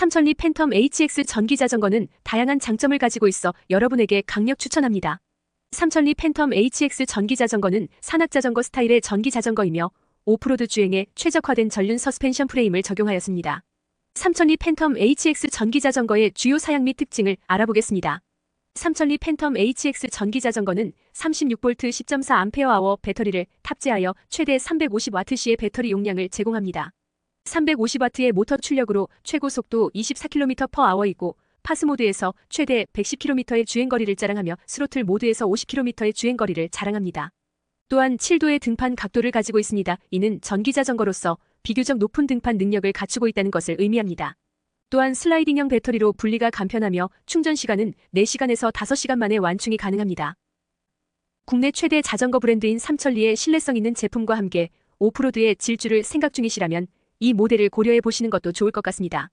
삼천리 팬텀 HX 전기 자전거는 다양한 장점을 가지고 있어 여러분에게 강력 추천합니다. 삼천리 팬텀 HX 전기 자전거는 산악 자전거 스타일의 전기 자전거이며 오프로드 주행에 최적화된 전륜 서스펜션 프레임을 적용하였습니다. 삼천리 팬텀 HX 전기 자전거의 주요 사양 및 특징을 알아보겠습니다. 삼천리 팬텀 HX 전기 자전거는 36V 10.4Ah 배터리를 탑재하여 최대 350W시의 배터리 용량을 제공합니다. 350W의 모터 출력으로 최고 속도 24km/h이고 파스 모드에서 최대 110km의 주행거리를 자랑하며 스로틀 모드에서 50km의 주행거리를 자랑합니다. 또한 7도의 등판 각도를 가지고 있습니다. 이는 전기 자전거로서 비교적 높은 등판 능력을 갖추고 있다는 것을 의미합니다. 또한 슬라이딩형 배터리로 분리가 간편하며 충전 시간은 4시간에서 5시간 만에 완충이 가능합니다. 국내 최대 자전거 브랜드인 삼천리의 신뢰성 있는 제품과 함께 오프로드의 질주를 생각 중이시라면 이 모델을 고려해 보시는 것도 좋을 것 같습니다.